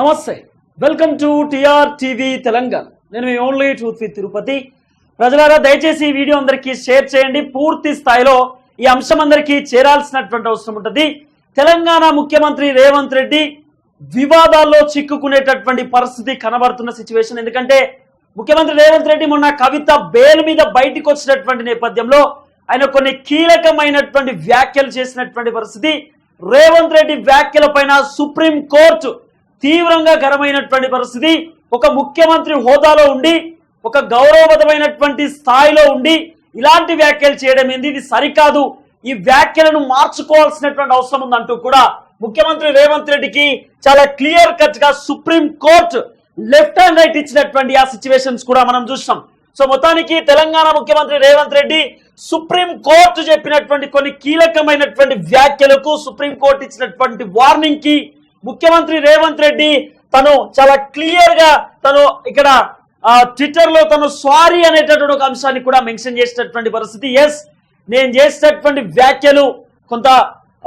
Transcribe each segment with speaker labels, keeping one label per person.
Speaker 1: నమస్తే. Welcome to TR TV Telangana. నేను మీ ఓన్లీ ట్రూత్ విత్ తిరుపతి. ప్రజలారా దయచేసి ఈ వీడియో అందరికీ షేర్ చేయండి. పూర్తి స్థాయిలో ఈ అంశం అందరికీ చేరాల్సినటువంటి అవసరం ఉంటుంది. తెలంగాణ ముఖ్యమంత్రి రేవంత్ రెడ్డి వివాదాల్లో చిక్కుకునేటటువంటి పరిస్థితి కనబడుతున్న సిచ్యువేషన్. ఎందుకంటే ముఖ్యమంత్రి రేవంత్ రెడ్డి మొన్న కవిత బెయిల్ మీద బయటికి వచ్చినటువంటి నేపథ్యంలో ఆయన కొన్ని కీలకమైనటువంటి వ్యాఖ్యలు చేసినటువంటి పరిస్థితి. రేవంత్ రెడ్డి వ్యాఖ్యల పైన సుప్రీం కోర్టు తీవ్రంగా గరమైనటువంటి పరిస్థితి. ఒక ముఖ్యమంత్రి హోదాలో ఉండి ఒక గౌరవపదమైనటువంటి స్థాయిలో ఉండి ఇలాంటి వ్యాఖ్యలు చేయడం ఏంది? ఇది సరికాదు. ఈ వ్యాఖ్యలను మార్చుకోవాల్సినటువంటి అవసరం ఉందంటూ కూడా ముఖ్యమంత్రి రేవంత్ రెడ్డికి చాలా క్లియర్ కట్గా supreme court left and right ఇచ్చినటువంటి ఆ సిచ్యువేషన్స్ కూడా మనం చూస్తాం సో మొత్తానికి తెలంగాణ ముఖ్యమంత్రి రేవంత్ రెడ్డి సుప్రీం కోర్టు చెప్పినటువంటి కొన్ని కీలకమైనటువంటి వ్యాఖ్యలకు సుప్రీం కోర్టు ఇచ్చినటువంటి వార్నింగ్కి ముఖ్యమంత్రి రేవంత్ రెడ్డి తను చాలా క్లియర్గా తను ఇక్కడ ట్విట్టర్లో తను సారీ అనేటటువంటి ఒక అంశాన్ని కూడా మెన్షన్ చేసినటువంటి పరిస్థితి. ఎస్ నేను చేసేటటువంటి వ్యాఖ్యలు కొంత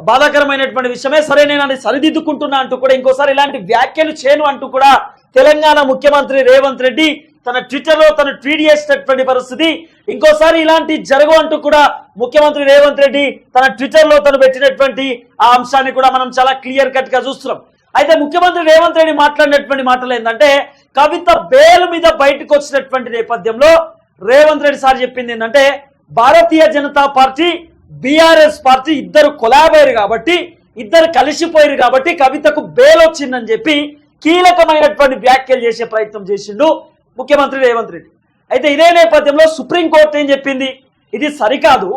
Speaker 1: బాధాకరమైనటువంటి విషయమే. సరే నేను అది సరిదిద్దుకుంటున్నా అంటూ కూడా ఇంకోసారి ఇలాంటి వ్యాఖ్యలు చేయను అంటూ కూడా తెలంగాణ ముఖ్యమంత్రి రేవంత్ రెడ్డి తన ట్విట్టర్లో తను ట్వీట్ చేసినటువంటి పరిస్థితి. ఇంకోసారి ఇలాంటి జరగవు అంటూ కూడా ముఖ్యమంత్రి రేవంత్ రెడ్డి తన ట్విట్టర్లో తను పెట్టినటువంటి ఆ అంశాన్ని కూడా మనం చాలా క్లియర్ కట్గా చూస్తున్నాం. అయితే ముఖ్యమంత్రి రేవంత్ రెడ్డి మాట్లాడినటువంటి మాటలు ఏంటంటే కవిత బేల్ మీద బయటకు వచ్చినటువంటి నేపథ్యంలో రేవంత్ రెడ్డి సార్ చెప్పింది ఏంటంటే Bharatiya Janata party BRS party ఇద్దరు కొలాబోయారు కాబట్టి ఇద్దరు కలిసిపోయారు కాబట్టి కవితకు బేల్ వచ్చిందని చెప్పి కీలకమైనటువంటి వ్యాఖ్యలు చేసే ప్రయత్నం చేసిండు ముఖ్యమంత్రి రేవంత్ రెడ్డి. అయితే ఇదే నేపథ్యంలో సుప్రీంకోర్టు ఏం చెప్పింది? ఇది సరికాదు.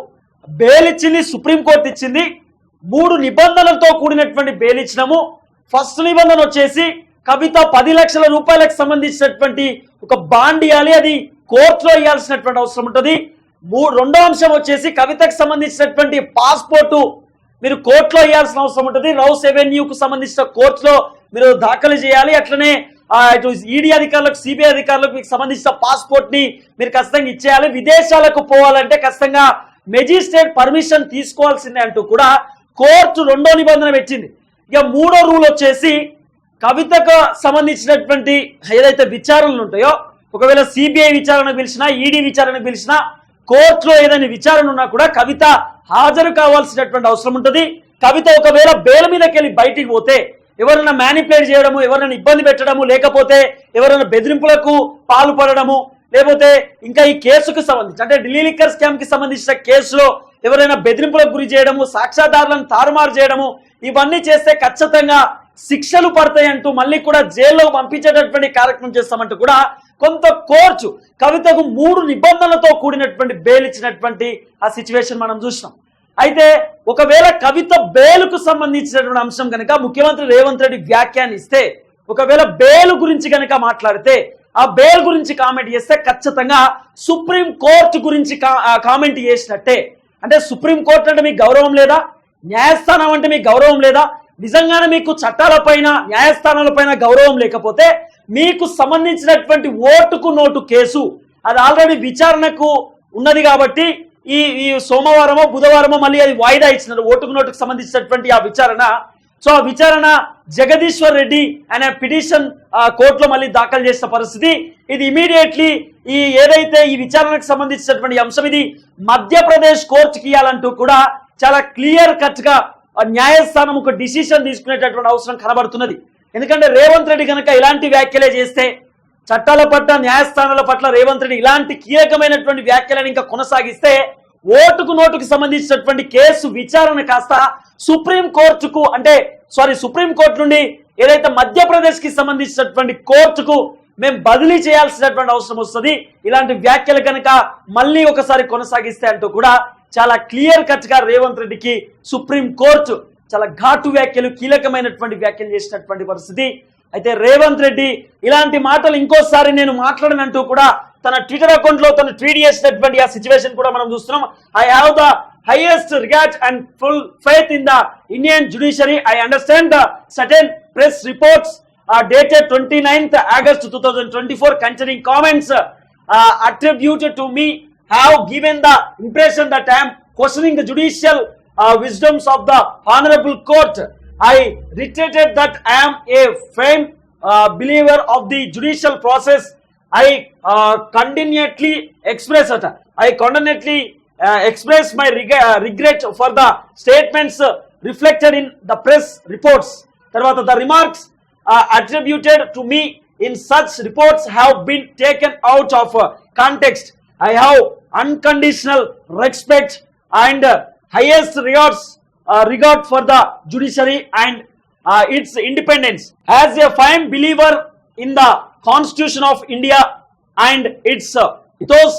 Speaker 1: బెయిల్ ఇచ్చింది సుప్రీంకోర్టు ఇచ్చింది. మూడు నిబంధనలతో కూడినటువంటి బెయిల్ ఇచ్చినాము ఫస్ట్ నిబంధన వచ్చేసి కవిత పది లక్షల రూపాయలకు సంబంధించినటువంటి ఒక బాండ్ ఇవ్వాలి అది కోర్టులో ఇవ్వాల్సినటువంటి అవసరం ఉంటుంది. మూ రెండో అంశం వచ్చేసి కవితకు సంబంధించినటువంటి పాస్పోర్టు మీరు కోర్టులో ఇవ్వాల్సిన అవసరం ఉంటుంది. రౌస్ ఎవెన్యూకు సంబంధించిన కోర్టులో మీరు దాఖలు చేయాలి. అట్లనే ఇటు ఈడీ అధికారులకు సిబిఐ అధికారులకు మీకు సంబంధించిన పాస్పోర్ట్ని మీరు ఖచ్చితంగా ఇచ్చేయాలి. విదేశాలకు పోవాలంటే ఖచ్చితంగా మెజిస్ట్రేట్ పర్మిషన్ తీసుకోవాల్సిందే అంటూ కూడా కోర్టు రెండో నిబంధన పెట్టింది. ఇక మూడో రూల్ వచ్చేసి కవితకు సంబంధించినటువంటి ఏదైతే విచారణలు ఉంటాయో ఒకవేళ సిబిఐ విచారణ పిలిచినా ఈడీ విచారణ పిలిచినా కోర్టులో ఏదైనా విచారణ ఉన్నా కూడా కవిత హాజరు కావాల్సినటువంటి అవసరం ఉంటుంది. కవిత ఒకవేళ బెయిల్ మీదకి వెళ్ళి బయటికి పోతే ఎవరైనా మ్యానిపులేట్ చేయడము ఎవరైనా ఇబ్బంది పెట్టడము లేకపోతే ఎవరైనా బెదిరింపులకు పాల్పడడము లేకపోతే ఇంకా ఈ కేసుకు సంబంధించి అంటే ఢిల్లీ లిక్కర్ స్కామ్కి సంబంధించిన కేసులో ఎవరైనా బెదిరింపులకు గురి చేయడము సాక్ష్యాధారాలను తారుమారు చేయడము ఇవన్నీ చేస్తే ఖచ్చితంగా శిక్షలు పడతాయంటూ మళ్ళీ కూడా జైల్లో పంపించేటటువంటి కార్యక్రమం చేస్తామంటూ కూడా కొంత కోర్చు కవితకు మూడు నిబంధనలతో కూడినటువంటి బెయిల్ ఇచ్చినటువంటి ఆ సిచ్యువేషన్ మనం చూసినాం. అయితే ఒకవేళ కవిత బేలుకు సంబంధించినటువంటి అంశం కనుక ముఖ్యమంత్రి రేవంత్ రెడ్డి వ్యాఖ్యానిస్తే ఒకవేళ బేలు గురించి కనుక మాట్లాడితే ఆ బేల్ గురించి కామెంట్ చేస్తే ఖచ్చితంగా సుప్రీం కోర్టు గురించి కా- కామెంట్ చేసినట్టే అంటే సుప్రీం కోర్టు అంటే మీకు గౌరవం లేదా? న్యాయస్థానం అంటే మీకు గౌరవం లేదా? నిజంగానే మీకు చట్టాలపైన న్యాయస్థానాలపైన గౌరవం లేకపోతే మీకు సంబంధించినటువంటి ఓటుకు నోటు కేసు అది ఆల్రెడీ విచారణకు ఉన్నది కాబట్టి ఈ ఈ సోమవారమో బుధవారమో మళ్ళీ అది వాయిదా ఇచ్చినారు ఓటుకు నోటుకు సంబంధించినటువంటి ఆ విచారణ. సో ఆ విచారణ జగదీశ్వర్ రెడ్డి అనే పిటిషన్ కోర్టులో మళ్ళీ దాఖలు చేసిన పరిస్థితి. ఇది ఇమీడియట్లీ ఈ ఏదైతే ఈ విచారణకు సంబంధించినటువంటి అంశం ఇది మధ్యప్రదేశ్ కోర్టుకి ఇవ్వాలంటూ కూడా చాలా క్లియర్ కట్గా ఆ న్యాయస్థానం ఒక డిసిషన్ తీసుకునేటటువంటి అవసరం కనబడుతున్నది. ఎందుకంటే రేవంత్ రెడ్డి కనుక ఇలాంటి వ్యాఖ్యలే చేస్తే చట్టాల పట్ల న్యాయస్థానాల పట్ల రేవంత్ రెడ్డి ఇలాంటి కీలకమైనటువంటి వ్యాఖ్యలను ఇంకా కొనసాగిస్తే ఓటుకు నోటుకు సంబంధించినటువంటి కేసు విచారణ కాస్త సుప్రీం కోర్టుకు అంటే సారీ సుప్రీం కోర్టు నుండి ఏదైతే మధ్యప్రదేశ్కి సంబంధించినటువంటి కోర్టుకు మేము బదిలీ చేయాల్సినటువంటి అవసరం వస్తుంది. ఇలాంటి వ్యాఖ్యలు కనుక మళ్ళీ ఒకసారి కొనసాగిస్తే అంటూ కూడా చాలా క్లియర్ కట్గా రేవంత్ రెడ్డికి సుప్రీం కోర్టు చాలా ఘాటు వ్యాఖ్యలు కీలకమైనటువంటి వ్యాఖ్యలు చేసినటువంటి పరిస్థితి. అయితే రేవంత్ రెడ్డి ఇలాంటి మాటలు ఇంకోసారి నేను మాట్లాడనంటూ కూడా తన ట్విట్టర్ అకౌంట్లో తను ట్వీట్ చేసినటువంటి ఆ సిచ్యువేషన్ కూడా మనం చూస్తున్నాం. I have the highest regard and full faith in the Indian judiciary I understand the certain press reports Dated twenty ninth August two thousand twenty four concerning comments attributed to me have given the impression that I am questioning the judicial uh, wisdoms of the honorable court. I reiterated that I am a firm believer of the judicial process I continuously express at I continuously express my regret for the statements reflected in the press reports తర్వాత attributed to me in such reports have been taken been of out of context I have unconditional respect and highest regards uh, regard for the judiciary and uh, its independence as a firm believer in the constitution of india and its uh, ethos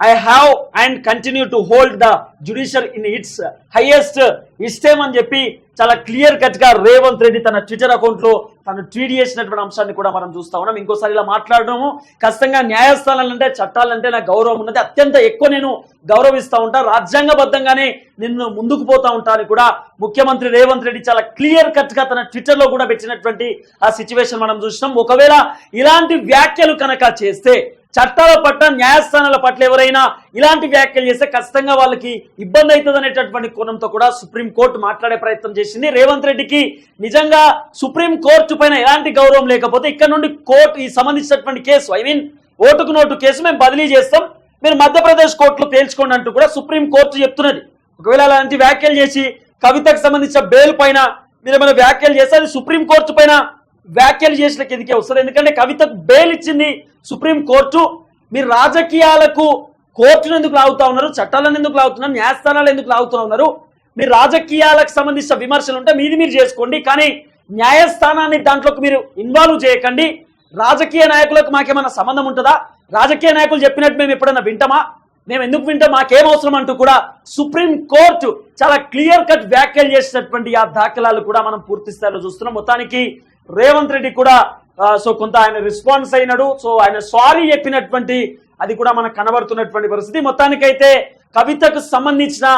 Speaker 1: i have and continue to hold the judiciary in its uh, highest ఇష్టం అని చెప్పి చాలా clear కట్గా రేవంత్ రెడ్డి తన Twitter అకౌంట్లో తను tweet చేసినటువంటి అంశాన్ని కూడా మనం చూస్తా ఉన్నాం. ఇంకోసారి ఇలా మాట్లాడడము ఖచ్చితంగా న్యాయస్థానాలంటే చట్టాలంటే నాకు గౌరవం ఉన్నది. అత్యంత ఎక్కువ నేను గౌరవిస్తా ఉంటా. రాజ్యాంగబద్ధంగానే నిన్ను ముందుకు పోతా ఉంటా అని కూడా ముఖ్యమంత్రి రేవంత్ రెడ్డి చాలా క్లియర్ కట్గా తన ట్విట్టర్లో కూడా పెట్టినటువంటి ఆ సిచ్యువేషన్ మనం చూసినాం. ఒకవేళ ఇలాంటి వ్యాఖ్యలు కనుక చేస్తే చట్టాల పట్ల న్యాయస్థానాల పట్ల ఎవరైనా ఇలాంటి వ్యాఖ్యలు చేస్తే ఖచ్చితంగా వాళ్ళకి ఇబ్బంది అవుతుంది అనేటటువంటి కోణంతో కూడా సుప్రీంకోర్టు మాట్లాడే ప్రయత్నం చేసింది. రేవంత్ రెడ్డికి నిజంగా సుప్రీం కోర్టు పైన ఎలాంటి గౌరవం లేకపోతే ఇక్కడ నుండి కోర్టు ఈ సంబంధించినటువంటి కేసు ఐ మీన్ ఓటుకు నోటు కేసు మేము బదిలీ చేస్తాం. మీరు మధ్యప్రదేశ్ కోర్టులో తేల్చుకోండి అంటూ కూడా సుప్రీం కోర్టు చెప్తున్నది. ఒకవేళ అలాంటి వ్యాఖ్యలు చేసి కవితకు సంబంధించిన బెయిల్ పైన మీరు ఏమైనా వ్యాఖ్యలు చేస్తే అది సుప్రీం కోర్టు పైన వ్యాఖ్యలు చేసిన కిందకే వస్తుంది. ఎందుకంటే కవితకు బెయిల్ ఇచ్చింది సుప్రీం కోర్టు. మీరు రాజకీయాలకు కోర్టును ఎందుకు లాగుతా ఉన్నారు? చట్టాలను ఎందుకు లాగుతున్నారు న్యాయస్థానాలు ఎందుకు లాగుతూ ఉన్నారు? మీరు రాజకీయాలకు సంబంధించిన విమర్శలు ఉంటే మీది మీరు చేసుకోండి. కానీ న్యాయస్థానాన్ని దాంట్లోకి మీరు ఇన్వాల్వ్ చేయకండి. రాజకీయ నాయకులకు మాకేమైనా సంబంధం ఉంటుందా? రాజకీయ నాయకులు చెప్పినట్టు మేము ఎప్పుడైనా వింటామా? మేము ఎందుకు వింటాం? మాకేం అవసరం అంటూ కూడా సుప్రీం కోర్టు చాలా క్లియర్ కట్ వ్యాఖ్యలు చేసినటువంటి ఆ దాఖలాలు కూడా మనం పూర్తి స్థాయిలో చూస్తున్నాం. మొత్తానికి రేవంత్ రెడ్డి కూడా సో కొంత ఆయన రెస్పాన్స్ అయినాడు. సో ఆయన సారీ చెప్పినటువంటి అది కూడా మనకు కనబడుతున్నటువంటి పరిస్థితి. మొత్తానికైతే కవితకు సంబంధించిన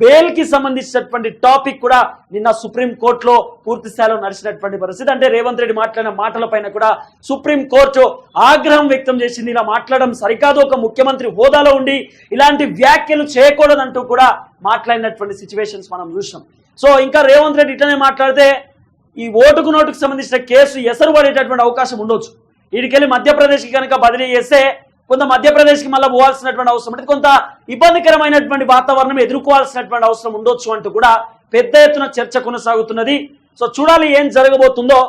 Speaker 1: బెయిల్కి సంబంధించినటువంటి టాపిక్ కూడా నిన్న సుప్రీం కోర్టులో పూర్తి స్థాయిలో నడిచినటువంటి పరిస్థితి. అంటే రేవంత్ రెడ్డి మాట్లాడిన మాటల పైన కూడా సుప్రీం కోర్టు ఆగ్రహం వ్యక్తం చేసింది. ఇలా మాట్లాడడం సరికాదు. ఒక ముఖ్యమంత్రి హోదాలో ఉండి ఇలాంటి వ్యాఖ్యలు చేయకూడదంటూ కూడా మాట్లాడినటువంటి సిచ్యువేషన్స్ మనం చూసినాం. సో ఇంకా రేవంత్ రెడ్డి ఇట్లనే మాట్లాడితే ఈ ఓటుకు నోటుకు సంబంధించిన కేసు ఎసరు పడేటటువంటి అవకాశం ఉండొచ్చు. వీడికెళ్ళి మధ్యప్రదేశ్కి కనుక బదిలీ చేస్తే కొంత మధ్యప్రదేశ్కి మళ్ళీ పోవాల్సినటువంటి అవసరం అంటే కొంత ఇబ్బందికరమైనటువంటి వాతావరణం ఎదుర్కోవాల్సినటువంటి అవసరం ఉండొచ్చు అంటూ కూడా పెద్ద ఎత్తున చర్చ కొనసాగుతున్నది. సో చూడాలి ఏం జరగబోతుందో.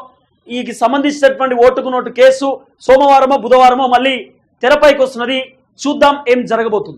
Speaker 1: ఈ సంబంధించినటువంటి ఓటుకు నోటు కేసు సోమవారమో బుధవారమో మళ్ళీ తెరపైకి వస్తున్నది. చూద్దాం ఏం జరగబోతుందో.